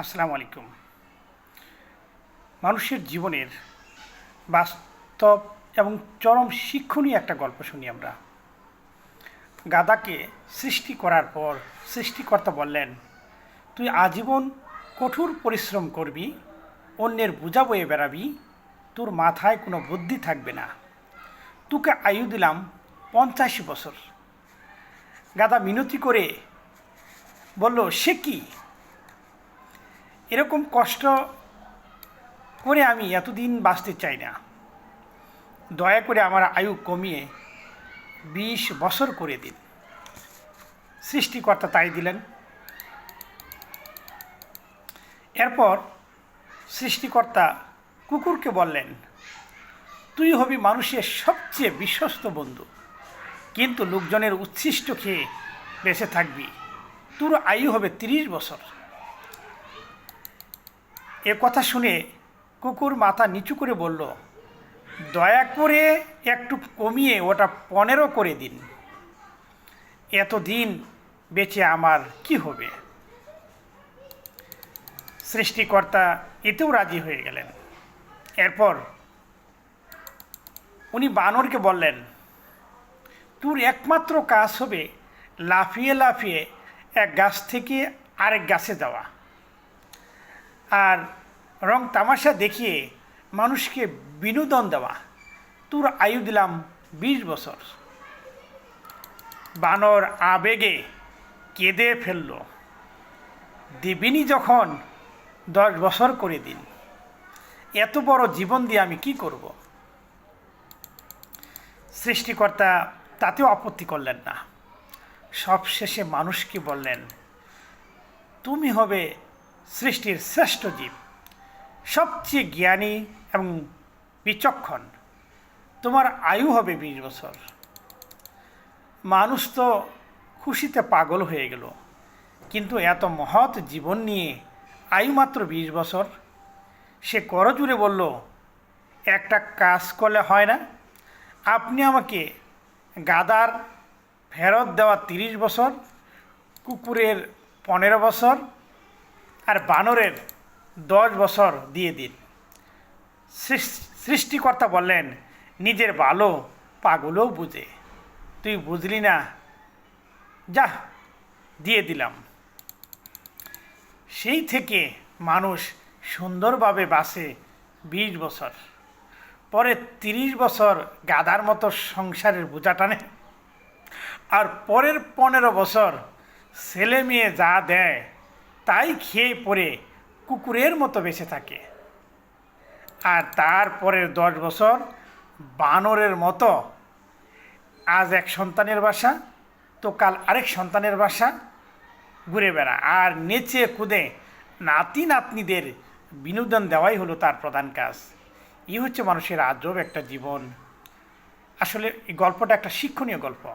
আসসালামু আলাইকুম। মানুষের জীবনের বাস্তব এবং চরম শিক্ষণীয় একটা গল্প শুনি আমরা। গাদাকে সৃষ্টি করার পর সৃষ্টিকর্তা বললেন, তুই আজীবন কঠোর পরিশ্রম করবি, অন্যের বোঝা বয়ে বেড়াবি, তোর মাথায় কোনো বুদ্ধি থাকবে না। তোকে আয়ু দিলাম পঞ্চাশ বছর। গাদা মিনতি করে বলল, সে কি? এরকম কষ্ট করে আমি এতদিন বাঁচতে চাই না। দয়া করে আমার আয়ু কমিয়ে বিশ বছর করে দিন। সৃষ্টিকর্তা তাই দিলেন। এরপর সৃষ্টিকর্তা কুকুরকে বললেন, তুই হবি মানুষের সবচেয়ে বিশ্বস্ত বন্ধু। কিন্তু লোকজনের উচ্ছিষ্ট খেয়ে বেঁচে থাকবি। তোর আয়ু হবে তিরিশ বছর। এ কথা শুনে কুকুর মাথা নিচু করে বলল, দয়া করে একটু কমিয়ে ওটা পনেরো করে দিন। এতদিন বেঁচে আমার কি হবে? সৃষ্টিকর্তা এতেও রাজি হয়ে গেলেন। এরপর উনি বানরকে বললেন, তোর একমাত্র কাজ হবে লাফিয়ে লাফিয়ে এক গাছ থেকে আরেক গাছে যাওয়া। আর রং তামাশা দেখিয়ে মানুষকে বিনোদন দেওয়া। তোর আয়ু দিলাম বিশ বছর। বানর আবেগে কেঁদে ফেলল। দেবিনী যখন দশ বছর করে দিন, এত বড় জীবন দিয়ে আমি কি করব? সৃষ্টিকর্তা তাতেও আপত্তি করলেন না। সবশেষে মানুষকে বললেন, তুমি হবে সৃষ্টির শ্রেষ্ঠ জীব, সবচেয়ে জ্ঞানী এবং বিচক্ষণ। তোমার আয়ু হবে বিশ বছর। মানুষ তো খুশিতে পাগল হয়ে গেল, কিন্তু এত মহৎ জীবন নিয়ে আয়ু মাত্র বিশ বছর। সে করজুড়ে বলল, একটা কাজ করলে হয় না। আপনি আমাকে গাদার ফেরত দেওয়া তিরিশ বছর, কুকুরের পনেরো বছর আর বানরের দশ বছর দিয়ে দিন। সৃষ- সৃষ্টিকর্তা বললেন, নিজের ভালো পাগলও বুঝে। তুই বুঝলি না? যা, দিয়ে দিলাম। সেই থেকে মানুষ সুন্দরভাবে বাসে বিশ বছর। পরে তিরিশ বছর গাদার মতো সংসারের বোঝা টানে। আর পরের পনেরো বছর ছেলে মেয়ে যা দেয় তাই খেয়ে পরে কুকুরের মতো বেঁচে থাকে। আর তারপরের দশ বছর বানরের মতো। আজ এক সন্তানের বাসা, তো কাল আরেক সন্তানের বাসা ঘুরে বেড়া আর নেচে কুদে নাতি নাতনিদের বিনোদন দেওয়াই হলো তার প্রধান কাজ। ই হচ্ছে মানুষের আজব একটা জীবন। আসলে এই গল্পটা একটা শিক্ষণীয় গল্প।